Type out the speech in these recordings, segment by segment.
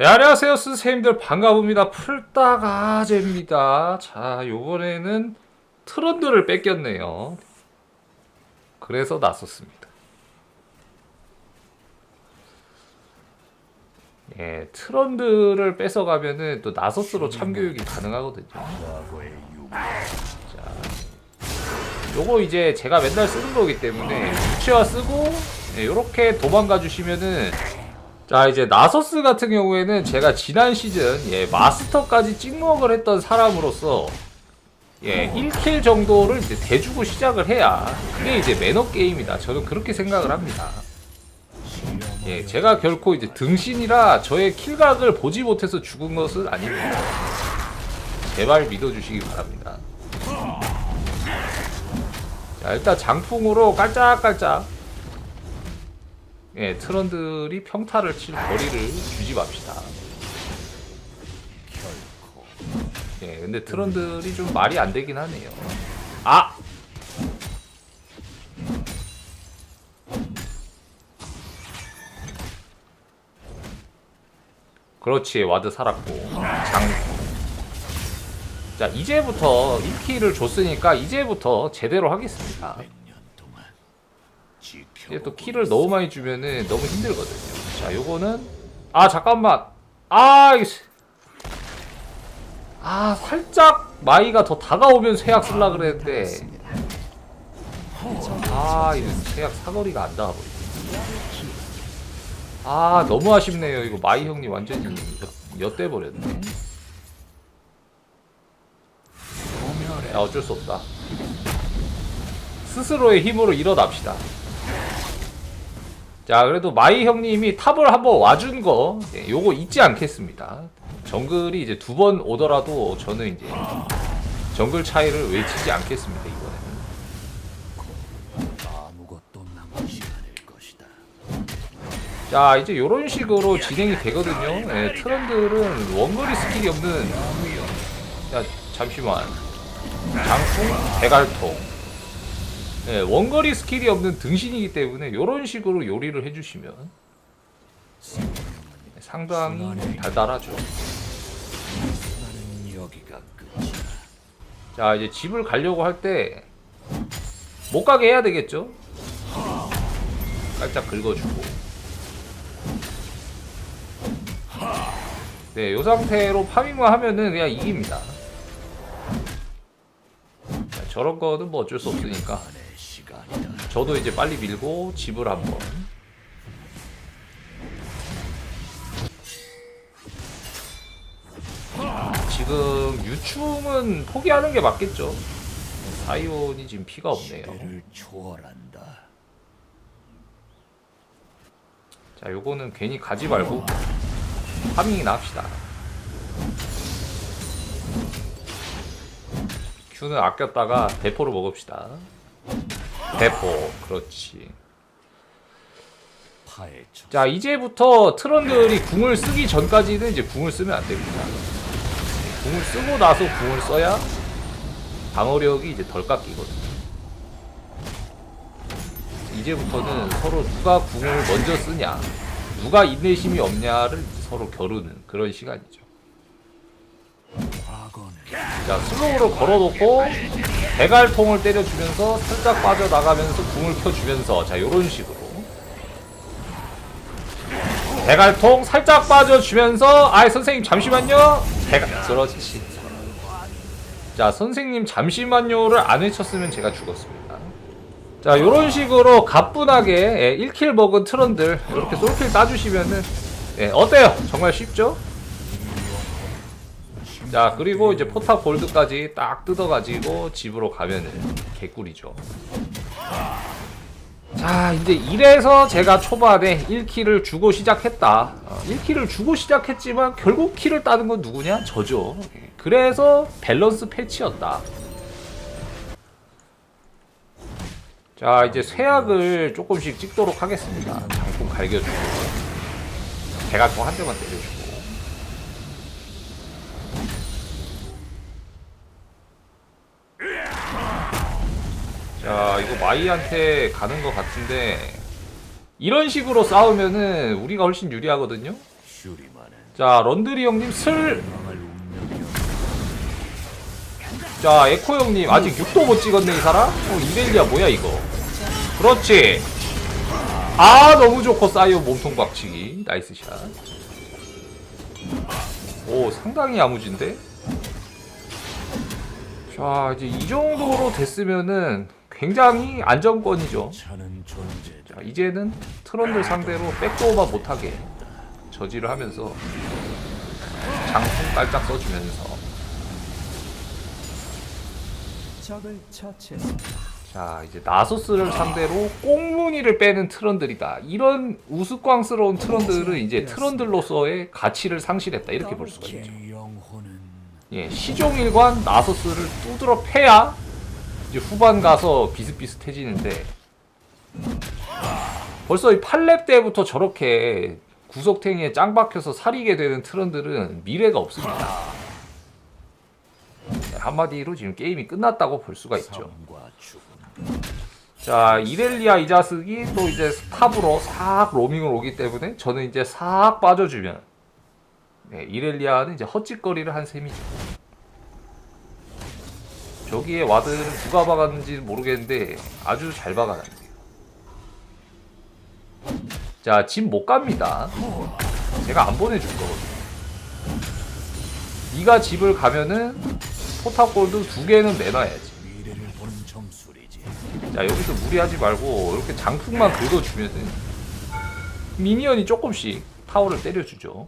네, 안녕하세요 선생님들. 반가웁니다. 풀따가제입니다. 자 요번에는 트런드를 뺏겼네요. 그래서 나섰습니다. 예, 트런드를 뺏어가면은 또 나서스로 참교육이 가능하거든요. 자, 요거 이제 제가 맨날 쓰는 거기 때문에 유치화 쓰고 예, 요렇게 도망가 주시면은 자 이제 나서스 같은 경우에는 제가 지난 시즌 예, 마스터까지 찍먹을 했던 사람으로서 예 1킬 정도를 이제 대주고 시작을 해야 그게 이제 매너 게임이다. 저는 그렇게 생각을 합니다. 예 제가 결코 이제 등신이라 저의 킬각을 보지 못해서 죽은 것은 아닙니다. 제발 믿어주시기 바랍니다. 자 일단 장풍으로 깔짝깔짝 예, 트런들이 평타를 칠 거리를 주지 맙시다. 예, 근데 트런들이 좀 말이 안 되긴 하네요. 아! 그렇지, 와드 살았고. 장. 자, 이제부터 1키를 줬으니까 이제부터 제대로 하겠습니다. 이제 또 키를 너무 많이 주면은 너무 힘들거든요. 자, 요거는 아 잠깐만. 아, 씨. 아 살짝 마이가 더 다가오면 쇠약 쓸라 그랬는데 아 이거 쇠약 사거리가 안 닿아버리네. 아 너무 아쉽네요. 이거 마이 형님 완전히 엿- 엿대버렸네. 야 어쩔 수 없다. 스스로의 힘으로 일어납시다. 자 그래도 마이 형님이 탑을 한번 와준 거 예, 요거 잊지 않겠습니다. 정글이 이제 두 번 오더라도 저는 이제 정글 차이를 외치지 않겠습니다 이번에는. 자 이제 요런 식으로 진행이 되거든요. 예, 트런들은 원거리 스킬이 없는. 야 잠시만. 장풍 대갈통 예, 원거리 스킬이 없는 등신이기 때문에 요런 식으로 요리를 해주시면 상당히 달달하죠. 자 이제 집을 가려고 할 때 못 가게 해야 되겠죠 살짝 긁어주고 네요 상태로 파밍만 하면은 그냥 이깁니다 자, 저런 거는 뭐 어쩔 수 없으니까. 저도 이제 빨리 밀고 집을 한번. 지금 유충은 포기하는 게 맞겠죠. 사이온이 지금 피가 없네요. 자 요거는 괜히 가지 말고 파밍이나 합시다. 큐는 아꼈다가 대포로 먹읍시다 대포 그렇지. 자 이제부터 트런들이 궁을 쓰기 전까지는 이제 궁을 쓰면 안 됩니다. 궁을 쓰고 나서 궁을 써야 방어력이 이제 덜 깎이거든요. 이제부터는 서로 누가 궁을 먼저 쓰냐, 누가 인내심이 없냐를 서로 겨루는 그런 시간이죠. 자 슬로우로 걸어놓고 대갈통을 때려주면서 살짝 빠져나가면서 궁을 켜주면서 자 요런 식으로. 대갈통 살짝 빠져주면서 아이 선생님 잠시만요. 대갈 그렇지 자 선생님 잠시만요를 안 외쳤으면 제가 죽었습니다. 자 요런 식으로 가뿐하게 예, 1킬 먹은 트런들 이렇게 솔킬 따주시면은 예, 어때요? 정말 쉽죠? 자 그리고 이제 포탑 골드까지 딱 뜯어가지고 집으로 가면은 개꿀이죠. 자 이제 이래서 제가 초반에 1킬을 주고 시작했다. 어, 1킬을 주고 시작했지만 결국 킬을 따는 건 누구냐? 저죠. 예, 그래서 밸런스 패치였다. 자 이제 쇠약을 조금씩 찍도록 하겠습니다. 장풍 갈겨주고. 대각통 한 대만 때려주고 자 이거 마이한테 가는 것 같은데 이런 식으로 싸우면은 우리가 훨씬 유리하거든요. 자 런드리 형님 슬. 자 에코 형님 아직 6도 못 찍었네 이 사람? 어 이렐리아 뭐야 이거? 그렇지. 아 너무 좋고 사이어 몸통 박치기. 나이스 샷 오 상당히 야무진데? 자 이제 이 정도로 됐으면은 굉장히 안정권이죠. 자. 이제는 트런들 상대로 백도어만 못하게 저지를 하면서 장풍 깔짝 써주면서. 자 이제 나소스를 상대로 꽁무니를 빼는 트런들이다. 이런 우스꽝스러운 트런들은 이제 트런들로서의 가치를 상실했다. 이렇게 볼 수가 있죠. 예 시종일관 나소스를 두드러 패야 이제 후반 가서 비슷비슷해지는데 벌써 이 8렙 때부터 저렇게 구석탱이에 짱 박혀서 사리게 되는 트런들은 미래가 없습니다 네, 한마디로 지금 게임이 끝났다고 볼 수가 있죠. 자 이렐리아 이 자식이 또 이제 스탑으로 싹 로밍을 오기 때문에 저는 이제 싹 빠져주면 네, 이렐리아는 이제 헛짓거리를 한 셈이죠. 저기에 와드를 누가 박았는지 모르겠는데 아주 잘 박아놨네요. 자, 집 못 갑니다. 제가 안 보내줄 거거든요. 네가 집을 가면은 포탑골드 두 개는 내놔야지. 자 여기서 무리하지 말고 이렇게 장풍만 긁어주면은 미니언이 조금씩 타워를 때려주죠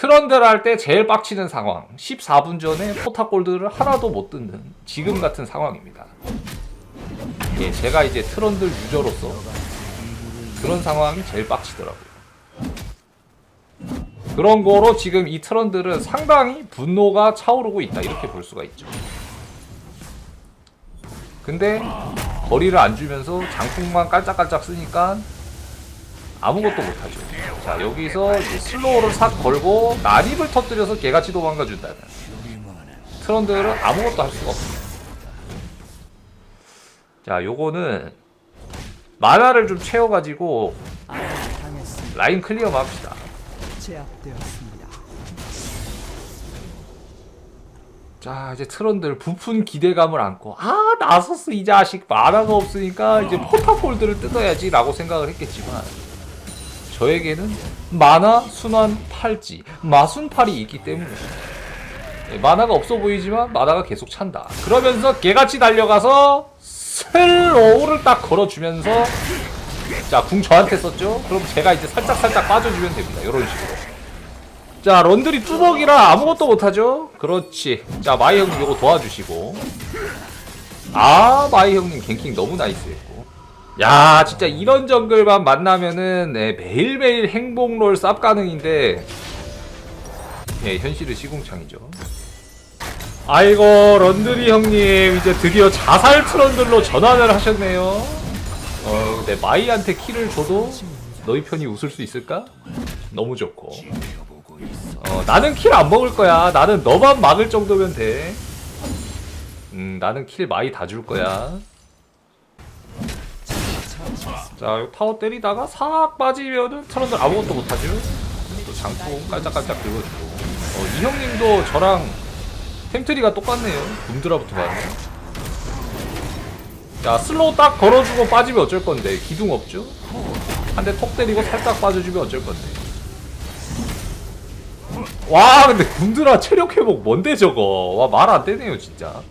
트런들 할때 제일 빡치는 상황. 14분 전에 포탑골드를 하나도 못 뜯는 지금 같은 상황입니다. 예, 제가 이제 트런들 유저로서 그런 상황이 제일 빡치더라고요. 그런 거로 지금 이 트런들은 상당히 분노가 차오르고 있다. 이렇게 볼 수가 있죠. 근데 거리를 안 주면서 장풍만 깔짝깔짝 쓰니까 아무것도 못하죠. 자 여기서 이제 슬로우를 싹 걸고 난입을 터뜨려서 개같이 도망가 준다는 슈리만은 트런들은 아무것도 할 수가 없습니다. 자 요거는 만화를 좀 채워가지고. 라인 클리어만 합시다. 자 이제 트런들 부푼 기대감을 안고 아 나서스 이 자식 만화가 없으니까 이제 포탑골드를 뜯어야지 라고 생각을 했겠지만 저에게는 만화 순환 팔찌. 마순팔이 있기 예, 만화가 없어 보이지만 만화가 계속 찬다. 그러면서 개같이 달려가서 슬로우를 딱 걸어주면서 자 궁 저한테 썼죠? 그럼 제가 이제 살짝살짝 빠져주면 됩니다. 이런 식으로. 자 런들이 뚜벅이라 아무것도 못하죠? 그렇지. 자 마이 형님 이거 도와주시고. 아 마이 형님 갱킹 너무 나이스했고 야 진짜 이런 정글만 만나면은 네, 매일매일 행복롤 쌉 가능인데 예 현실은 시궁창이죠 아이고 런드리 형님 이제 드디어 자살 트런들로 전환을 하셨네요 어 근데 마이한테 키를 줘도 너희 편이 웃을 수 있을까? 너무 좋고. 어, 나는 킬 안 먹을 거야. 나는 너만 막을 정도면 돼. 음, 나는 킬 많이 다 줄 거야. 자, 요 타워 때리다가 싹 빠지면은 트런들 아무것도 못하죠. 또 장풍 깔짝깔짝 긁어주고. 어, 이 형님도 저랑 템트리가 똑같네요. 붐드라부터 봤네. 자, 슬로우 딱 걸어주고 빠지면 어쩔 건데. 기둥 없죠? 한대톡 때리고 살짝 빠져주면 어쩔 건데. 와 근데 군드라 체력 회복 뭔데 저거 와 말 안 되네요 진짜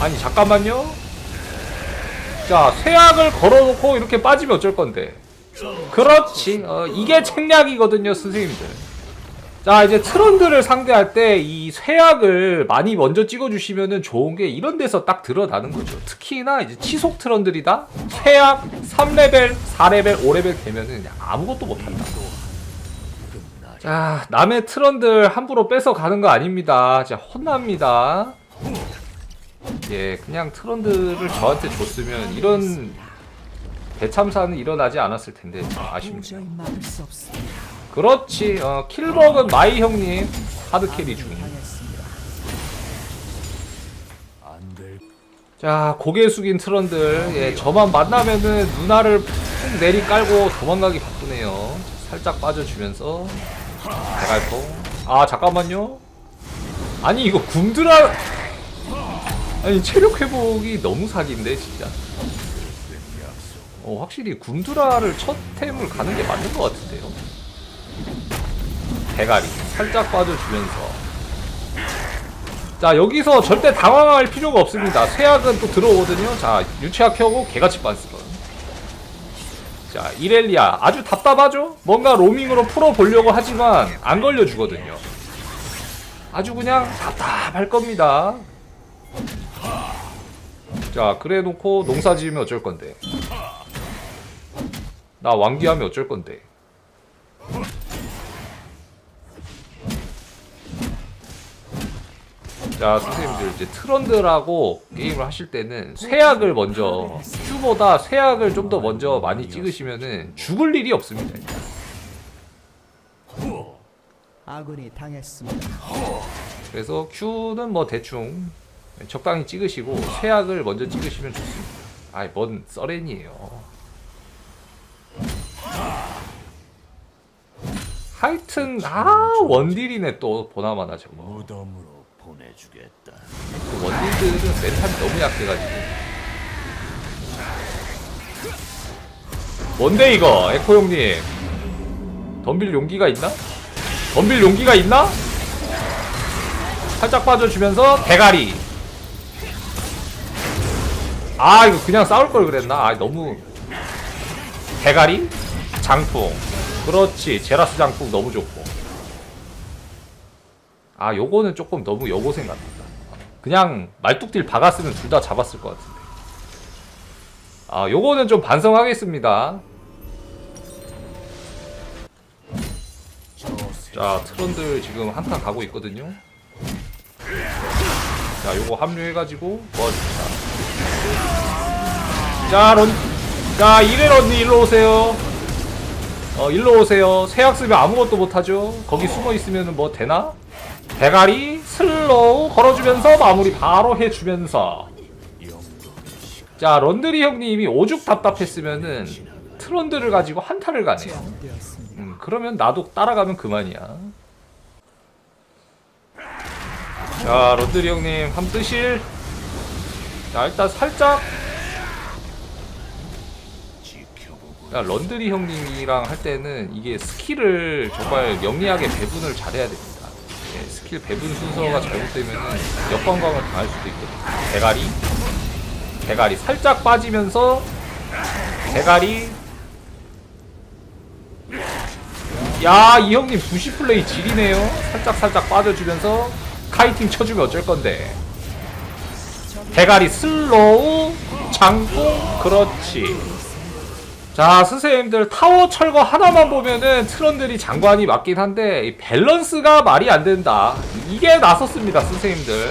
아니 잠깐만요 자 쇠약을 걸어놓고 이렇게 빠지면 어쩔 건데. 그렇지. 어, 이게 책략이거든요 선생님들. 자 이제 트런들을 상대할 때 이 쇠약을 많이 먼저 찍어주시면은 좋은 게 이런 데서 딱 들어가는 거죠. 특히나 이제 치속 트런들이다? 쇠약 3레벨 4레벨 5레벨 되면은 아무것도 못한다. 자, 남의 트런들 함부로 뺏어 가는 거 아닙니다. 진짜 혼납니다. 예, 그냥 트런들을 저한테 줬으면 이런 대참사는 일어나지 않았을 텐데 참 아쉽네요. 그렇지, 어, 킬버은 마이 형님 하드 캐리 중. 자 고개 숙인 트런들. 예 저만 만나면은 누나를 푹 내리 깔고 도망가기 바쁘네요. 살짝 빠져주면서. 대갈통 아 잠깐만요. 아니 이거 굼드라 아니 체력 회복이 너무 사기인데 진짜. 어 확실히 굼드라를 첫 템을 가는 게 맞는 것 같은데요? 대가리 살짝 빠져주면서. 자 여기서 절대 당황할 필요가 없습니다. 쇠약은 또 들어오거든요. 자 유치학 켜고 개같이 빤스런. 자 이렐리아 아주 답답하죠? 뭔가 로밍으로 풀어보려고 하지만 안 걸려주거든요. 아주 그냥 답답할 겁니다 자 그래 놓고 농사 지으면 어쩔 건데 나 왕기하면 어쩔 건데 자 선생님들 이제 트런들하고 게임을 하실 때는 쇠약을 먼저 큐보다 쇠약을 좀 더 먼저 많이 찍으시면은 죽을 일이 없습니다. 아군이 당했습니다. 그래서 큐는 뭐 대충 적당히 찍으시고 쇠약을 먼저 찍으시면 좋습니다. 아이 뭔 써렌이에요. 하여튼 아 원딜이네 또 보나마나 저거. 무덤으로 보내주겠다. 그 원딜들은 멘탈이 너무 약해가지고. 뭔데 이거? 에코 형님. 덤빌 용기가 있나? 덤빌 용기가 있나? 살짝 빠져주면서 대가리 아 이거 그냥 싸울 걸 그랬나? 아 너무 대가리? 장풍 그렇지 제라스 장풍 너무 좋고 아 요거는 조금 너무 여고생 같다 그냥 말뚝딜 박았으면 둘 다 잡았을 것 같은데. 아, 요거는 좀 반성하겠습니다. 자, 트런들 지금 한타 가고 있거든요. 자, 요거 합류해가지고 모아줍시다. 자, 런, 자, 이래 언니 일로 오세요. 어, 일로 오세요. 세약 쓰면 아무것도 못하죠. 거기 숨어 있으면 뭐 되나? 대가리 슬로우 걸어주면서 마무리 바로 해주면서 자 런드리 형님이 오죽 답답했으면은 트런드를 가지고 한타를 제압되었습니다. 음, 그러면 나도 따라가면 그만이야 자 런드리 형님 함 뜨실 자 일단 살짝 야, 런드리 형님이랑 할 때는 이게 스킬을 정말 영리하게 배분을 잘해야 됩니다. 예, 스킬 배분 순서가 잘못되면 역관광을 당할 수도 있거든요. 대가리, 대가리 살짝 빠지면서 대가리. 야, 이 형님 부시 플레이 지리네요. 살짝 살짝 빠져주면서 카이팅 쳐주면 어쩔 건데. 대가리 슬로우 장풍 그렇지. 자 선생님들 타워 철거 하나만 보면은 트런들이 장관이 맞긴 한데 이 밸런스가 말이 안 된다. 이게 나섰습니다 선생님들